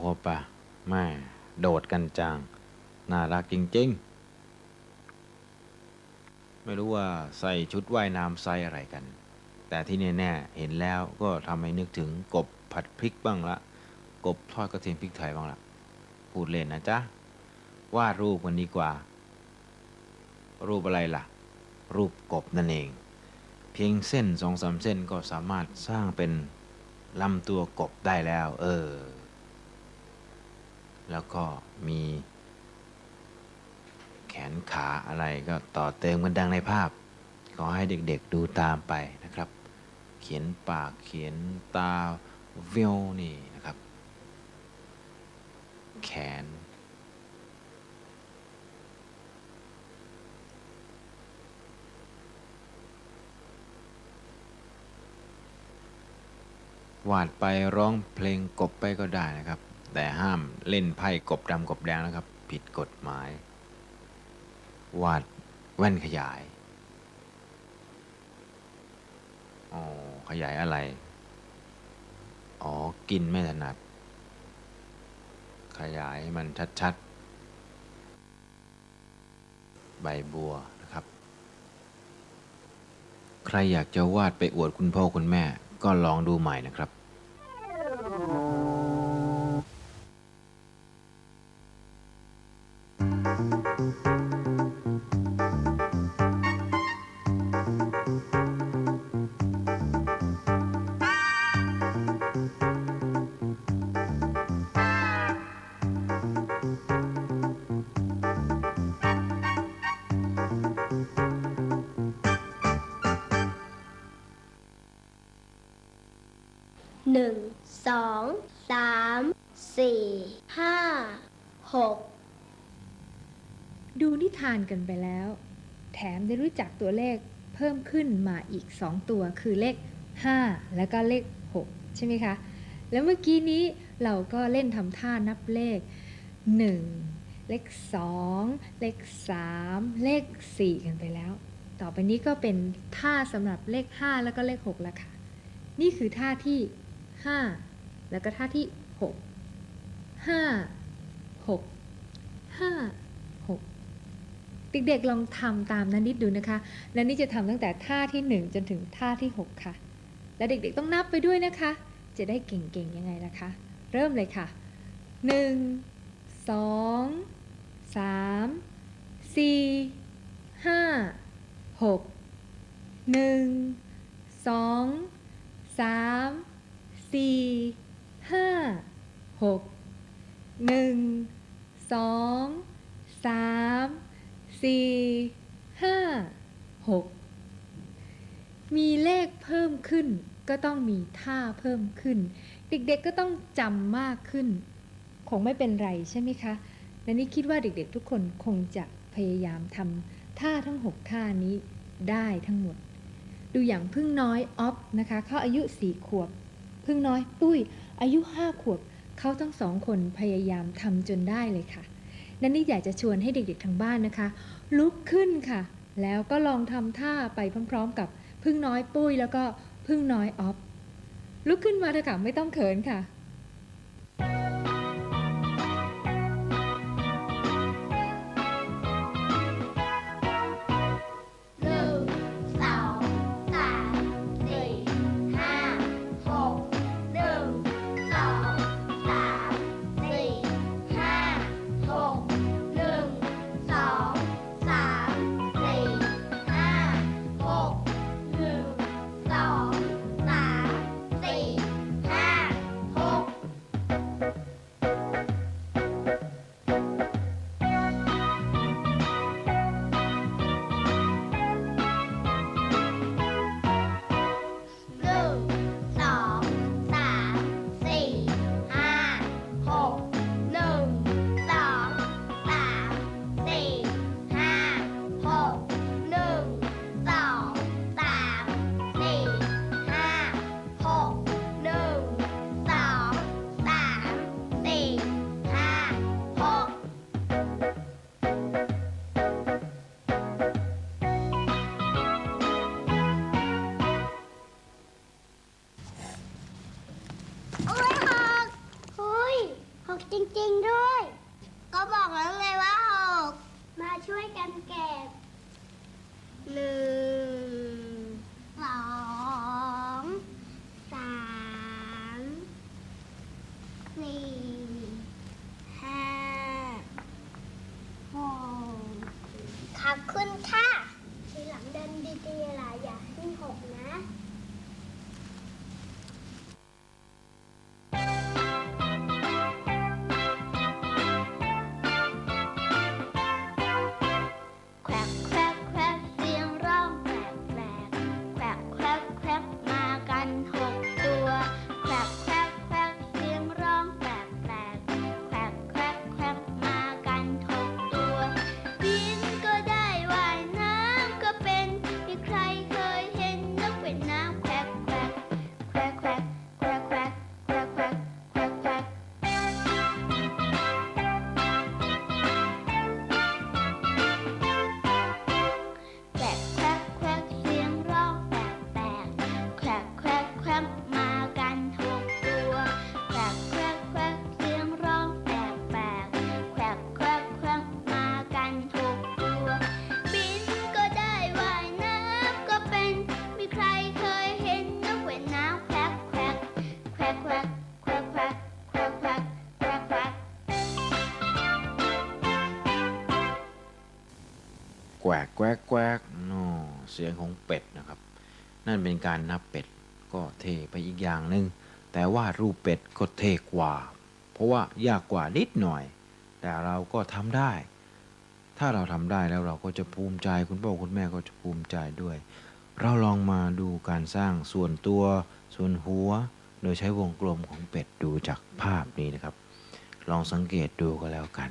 เอาเข้าไปแม่โดดกันจัง น่ารักจริง ๆ ไม่รู้ว่าใส่ชุดว่ายน้ำไซส์อะไรกัน แต่ที่แน่ๆเห็นแล้วก็ทำให้นึกถึงกบผัดพริกบ้างละ กบทอดกระเทียมพริกไทยบ้างละ พูดเล่นนะจ๊ะ วาดรูปกันดีกว่า รูปอะไรล่ะ รูปกบนั่นเอง เพียงเส้นสองสามเส้นก็สามารถสร้างเป็นลำตัวกบได้แล้ว เออ แล้วก็มีแขนขาอะไรก็ต่อเติมกันดังในภาพ ขอให้เด็กๆดูตามไปนะครับ เขียนปากเขียนตาเวลนี่นะครับ แขน วาดไปร้องเพลงกบไปก็ได้นะครับ แต่ห้ามเล่นไพ่กบดำกบแดงนะครับ ผิดกฎหมาย วาดแว่นขยาย อ๋อ ขยายอะไร อ๋อ กินไม่ถนัด ขยายให้มันชัดๆ ใบบัวนะครับ ใครอยากจะวาดไปอวดคุณพ่อคุณแม่ก็ลองดูใหม่นะครับ นึ่งสองสามสี่ห้าหกดูนิทานกันไปแล้ว แถมได้รู้จักตัวเลขเพิ่มขึ้นมาอีก 2 ตัวคือเลข 5 แล้วก็เลข 6 ใช่ไหมคะ แล้วเมื่อกี้นี้เราก็เล่นทำท่านับเลข 1 เลข 2 เลข 3 เลข 4 กันไปแล้ว ต่อไปนี้ก็เป็นท่าสำหรับเลข 5 แล้วก็เลข6แล้วค่ะ นี่คือท่าที่ 5 แล้วก็ท่าที่ 6 5 6 5 6 เด็กๆลองทำตามนันนิดดูนะคะและนี่จะทำตั้งแต่ท่าที่ 1 จนถึงท่าที่ 6 ค่ะ และเด็กๆต้องนับไปด้วยนะคะ จะได้เก่งๆยังไงล่ะคะ เริ่มเลยค่ะ 1 2 3 4 5 6 1 2 3 4 5 6 1 2 3สี่ห้าหกมีเลขเพิ่มขึ้น ก็ต้องมีท่าเพิ่มขึ้น เด็กๆก็ต้องจำมากขึ้น คงไม่เป็นไรใช่ไหมคะและนี่คิดว่าเด็กๆทุกคนคงจะพยายามทำท่าทั้ง 6 ท่านี้ได้ทั้งหมด ดูอย่างพึ่งน้อยออฟนะคะเขาอายุสี่ขวบ พึ่งน้อยปุ้ย อายุห้าขวบเขาทั้งสองคนพยายามทำจนได้เลยค่ะนันนี่อยากจะชวนให้เด็กๆทางบ้านนะคะ ลุกขึ้นค่ะ แล้วก็ลองทำท่าไปพร้อม ๆ กับพึ่งน้อยปุ้ย แล้วก็พึ่งน้อยออฟลุกขึ้นมาเถอะค่ะไม่ต้องเขินค่ะ วกแกวกแกวกนอเสียงของเป็ดนะครับ นั่นเป็นการนับเป็ดก็เทไปอีกอย่างหนึ่งแต่ว่ารูปเป็ดก็เทกว่า เพราะว่ายากกว่านิดหน่อย แต่เราก็ทำได้ ถ้าเราทำได้แล้วเราก็จะภูมิใจคุณพ่อคุณแม่ก็จะภูมิใจด้วย เราลองมาดูการสร้างส่วนตัว ส่วนหัว โดยใช้วงกลมของเป็ดดูจากภาพนี้นะครับ ลองสังเกตดูก็แล้วกัน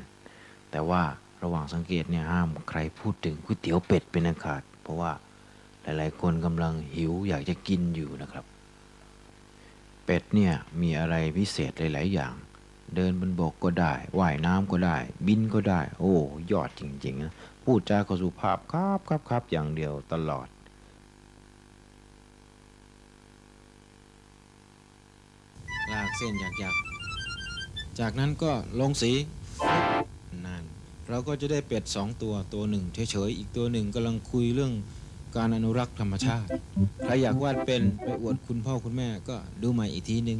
แต่ว่า ระหว่างสังเกตเนี่ยห้ามใครพูดถึงก๋วยเตี๋ยวเป็ดเป็นอันขาด เพราะว่าหลายๆ คนกำลังหิวอยากจะกินอยู่นะครับ เป็ดเนี่ยมีอะไรพิเศษหลาย ๆ อย่าง เดินบนบกก็ได้ว่ายน้ำก็ได้ บินก็ได้ โอ้ยอดจริงๆนะพูดจาก็สุภาพครับครับครับอย่างเดียวตลอดลากเส้นหยักๆ จากนั้นก็ลงสีนั่น เราก็จะได้เป็ดสองตัวตัวหนึ่งเฉยๆอีกตัวหนึ่งกำลังคุยเรื่องการอนุรักษ์ธรรมชาติ ใครอยากวาดเป็นไปอวดคุณพ่อคุณแม่ก็ดูใหม่อีกทีหนึ่ง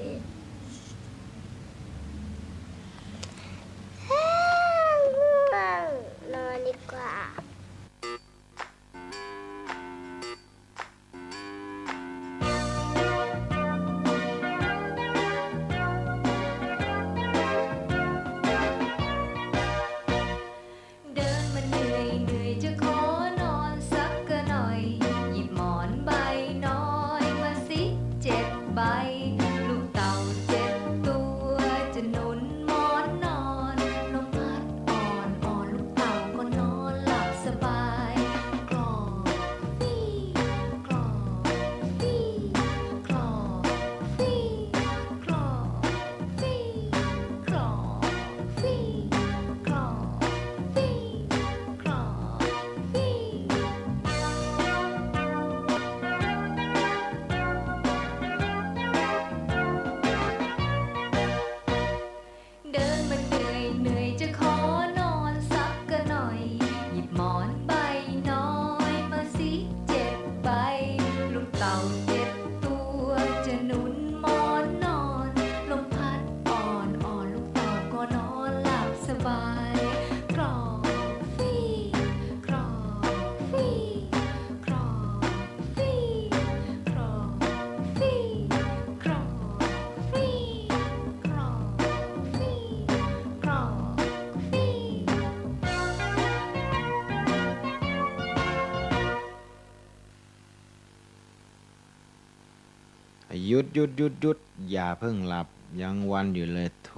ดหยุดหยุดหยุดอย่าเพิ่งหลับยังวันอยู่เลยโถ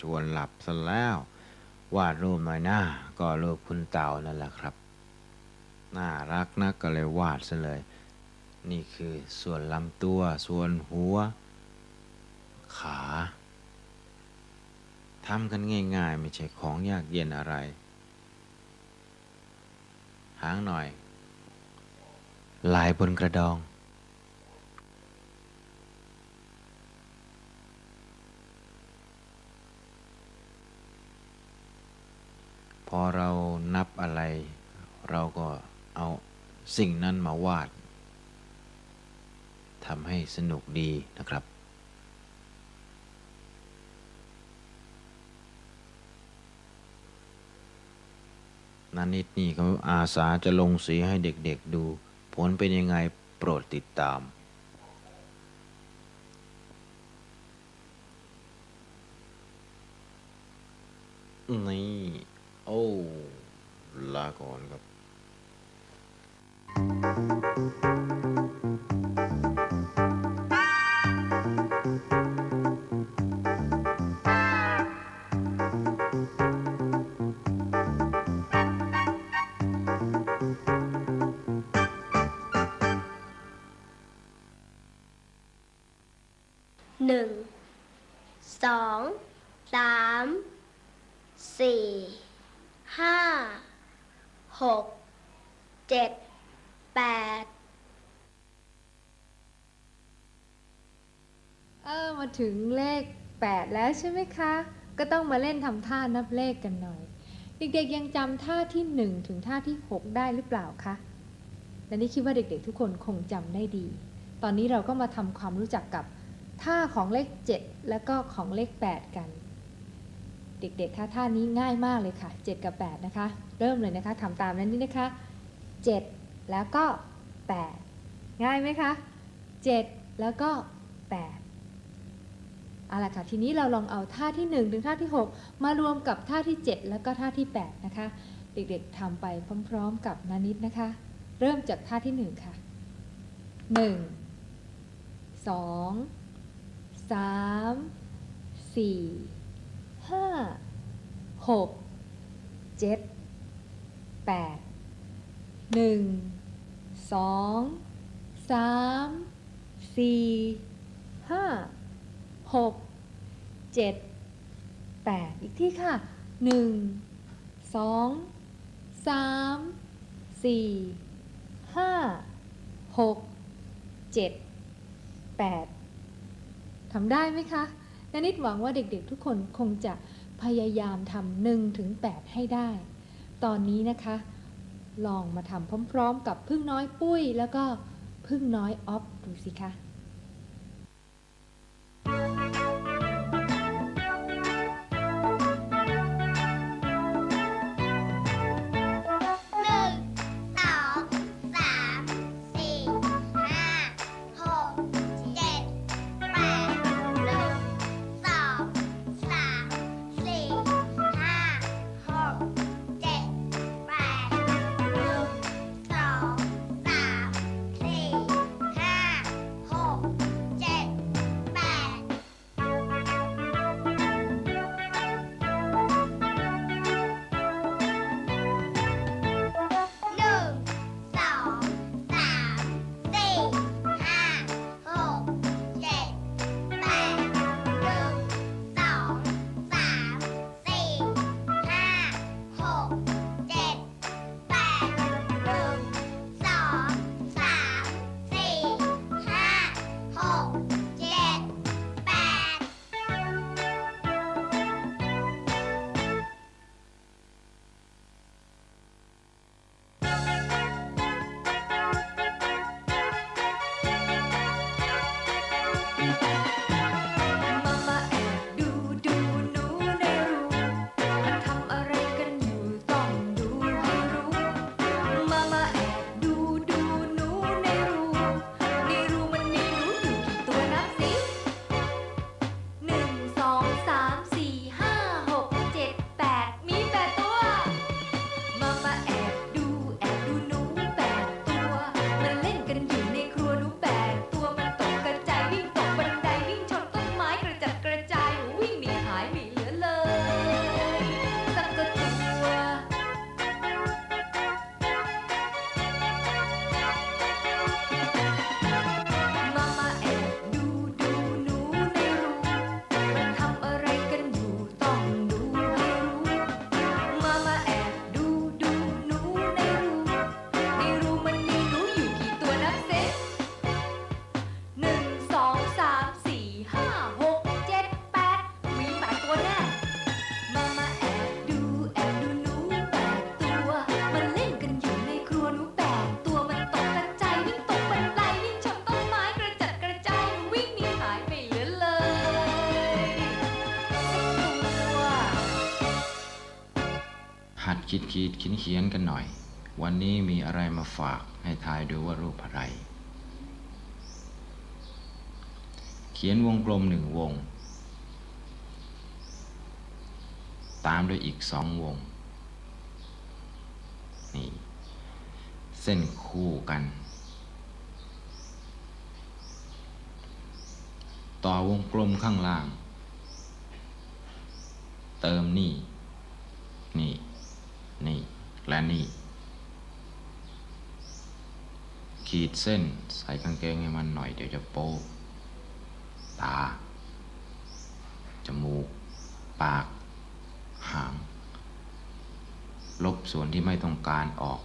ชวนหลับซะแล้ว วาดรูปหน่อยหน้าก็รูปคุณเต่านั่นแหละครับ น่ารักนักก็เลยวาดซะเลย นี่คือส่วนลำตัว ส่วนหัว ขาทำกันง่าย ๆ ไม่ใช่ของยากเย็นอะไร หางหน่อย ลายบนกระดอง พ อเรานับอะไร เราก็เอาสิ่งนั้นมาวาดทำให้สนุกดีนะครับ นันนิดนี่เขาอาสาจะลงสีให้เด็กๆดู ผลเป็นยังไงโปรดติดตามนี่ โอ้ลาก่อนครับหนึ่งสองสามสี่ ห้าหกเจ็ดแปดเออมาถึงเลข 8 แล้วใช่ไหมคะ ก็ต้องมาเล่นทำท่านับเลขกันหน่อย เด็กๆยังจำท่าที่ 1 ถึงท่าที่ 6 ได้หรือเปล่าคะและนี่คิดว่าเด็กๆทุกคนคงจำได้ดี ตอนนี้เราก็มาทำความรู้จักกับท่าของเลข 7 แล้วก็ของเลข 8 กัน เด็กๆคะท่านี้ง่ายมากเลยค่ะ 7 กับ 8 นะคะ เริ่มเลยนะคะทำตามนั้นนี่นะคะ 7 แล้วก็ 8 ง่ายไหมคะ 7 แล้วก็ 8เอาละค่ะ ทีนี้เราลองเอาท่าที่ 1 ถึงท่าที่ 6 มารวมกับท่าที่ 7 แล้วก็ท่าที่ 8 นะคะ เด็กๆทำไปพร้อมๆกับนานิดนะคะ เริ่มจากท่าที่ 1 ค่ะ 1 2 3 4 5 6 7 8 1 2 3 4 5หกเจ็ดแปดอีกที่ค่ะหนึ่งสองสามสี่ห้าหกเจ็ดแปดทำได้ไหมคะ นานิดหวังว่าเด็กๆทุกคนคงจะพยายามทำหนึ่งถึงแปดให้ได้ ตอนนี้นะคะ ลองมาทำพร้อม ๆ กับพึ่งน้อยปุ้ย แล้วก็พึ่งน้อยออฟดูสิคะ คิดคิดเขียนเขียนกันหน่อย วันนี้มีอะไรมาฝากให้ทายดูว่ารูปอะไร เขียนวงกลมหนึ่งวง ตามด้วยอีกสองวง นี่ เส้นคู่กัน ต่อวงกลมข้างล่าง เติมนี่ นี่ นี่ และนี่ ขีดเส้นใส่กางเกงให้มันหน่อยเดี๋ยวจะโป๊ตา จมูก ปาก หาง ลบส่วนที่ไม่ต้องการออก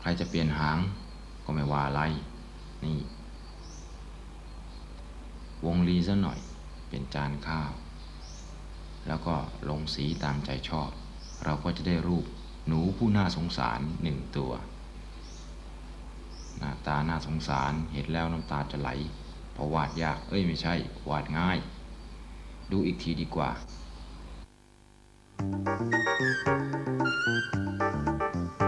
ใครจะเปลี่ยนหางก็ไม่ว่าอะไร นี่ วงรีซะหน่อย เป็นจานข้าว แล้วก็ลงสีตามใจชอบ เราก็จะได้รูปหนูผู้น่าสงสารหนึ่งตัว หน้าตาน่าสงสารเห็นแล้วน้ำตาจะไหลเพราะวาดยากเอ้ยไม่ใช่ วาดง่าย ดูอีกทีดีกว่าต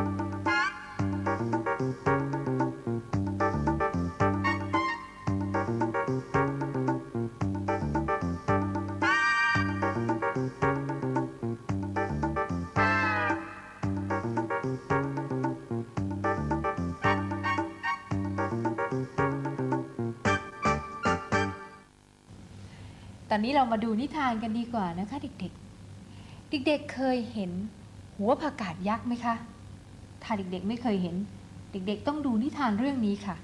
อนนี้เรามาดูนิทานกันดีกว่านะคะ เด็กๆ เด็กๆเคยเห็นหัวผักกาดยักษ์ไหมคะ ถ้าเด็กๆไม่เคยเห็น เด็กๆต้องดูนิทานเรื่องนี้ค่ะ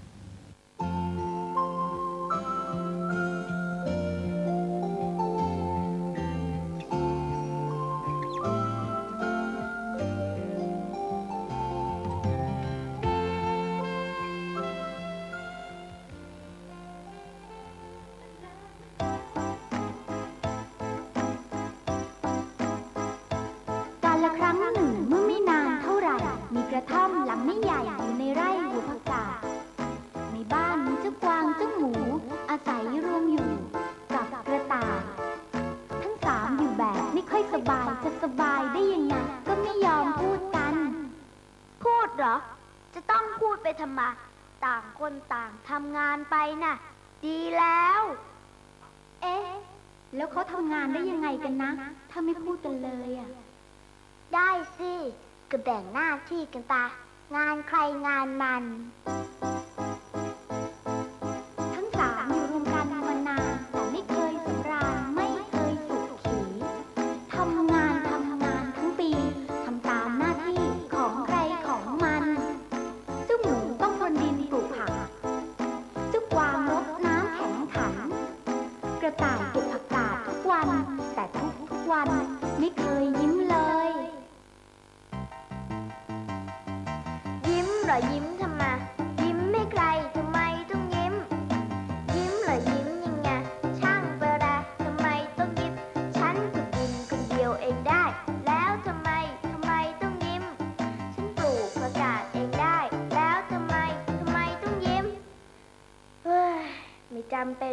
คนต่างทำงานไปน่ะ ดีแล้ว เอ๊ะ แล้วเขาทำงานได้ยังไงกันนะ ถ้าไม่พูดกันเลยอะ ได้สิ ก็แบ่งหน้าที่กันไป งานใครงานมัน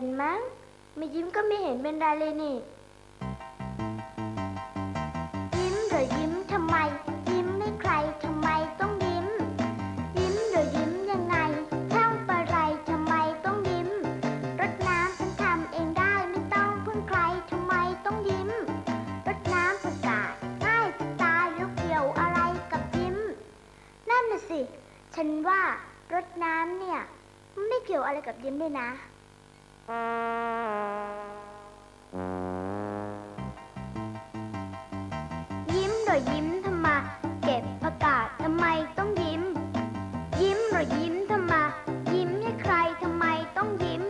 เป็นมั้ง ไม่ยิ้มก็ไม่เห็นเป็นไรเลยนี่ ยิ้มเหรือยิ้มทำไม ยิ้มให้ใครทำไมต้องยิ้ม ยิ้มเหรือยิ้มยังไงช่างประไรทำไมต้องยิ้ม รดน้ำฉันทำเองได้ไม่ต้องพึ่งใครทำไมต้องยิ้ม รดน้ำผักกาดง่ายจะตายแล้วเกี่ยวอะไรกับยิ้ม นั่นน่ะสิ ฉันว่ารดน้ำเนี่ย ไม่เกี่ยวอะไรกับยิ้มเลยนะ ยิ้มหรอยิ้มทำไมเก็บผักกาดทำไมต้องยิ้ม ยิ้มหรอยิ้มทำไมยิ้มให้ใครทำไมต้องยิ้ม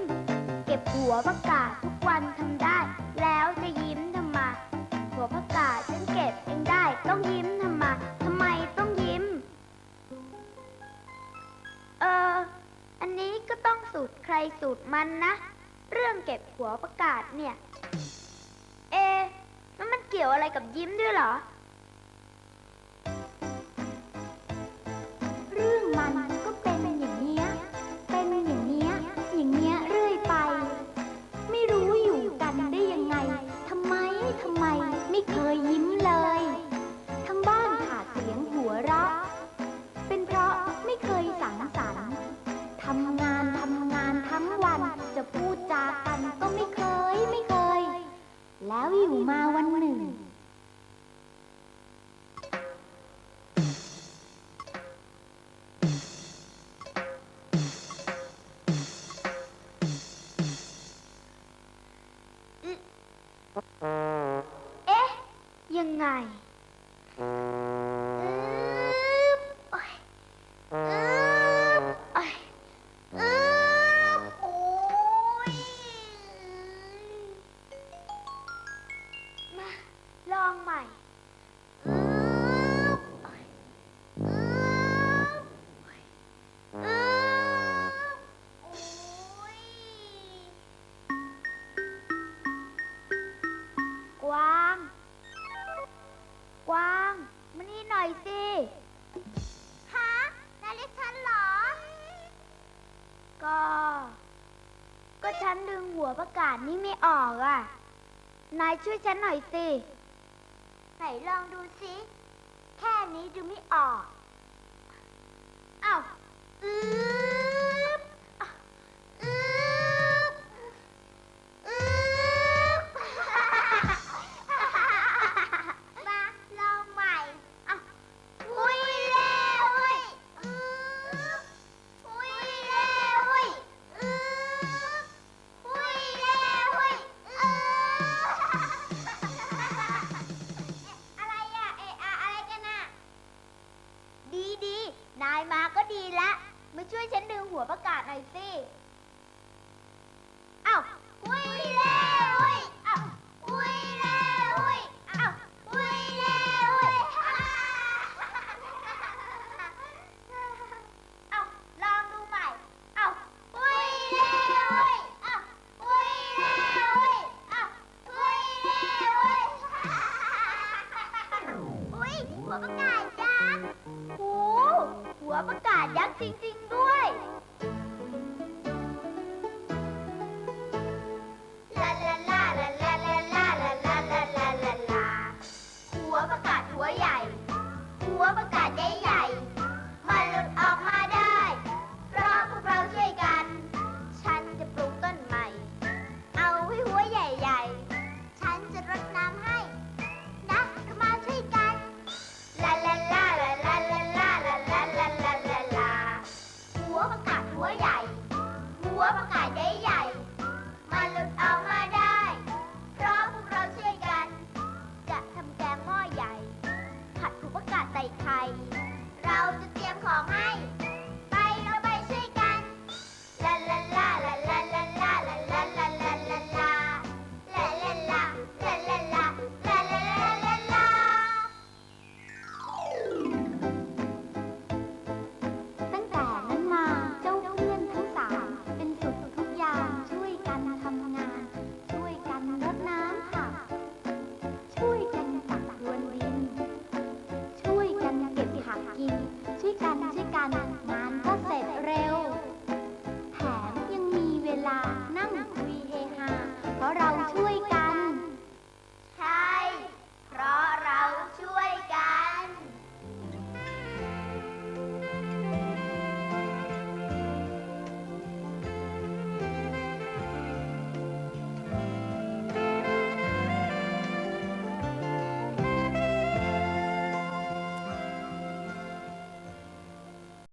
เก็บหัวผักกาดทุกวันทำได้ แล้วจะยิ้มทำไมหัวผักกาดฉันเก็บเองได้ต้องยิ้มทำไมทำไมต้องยิ้ม เออ อันนี้ก็ต้องสูตรใครสูตรมันนะ รื่องเก็บหัวประกาศเนี่ย เอะแล้วมันเกี่ยวอะไรกับยิ้มด้วยเหรอ Sinai. หัวประกาศนี่ไม่ออกอะ นายช่วยฉันหน่อยสิ ไหนลองดูสิ แค่นี้ดูไม่ออก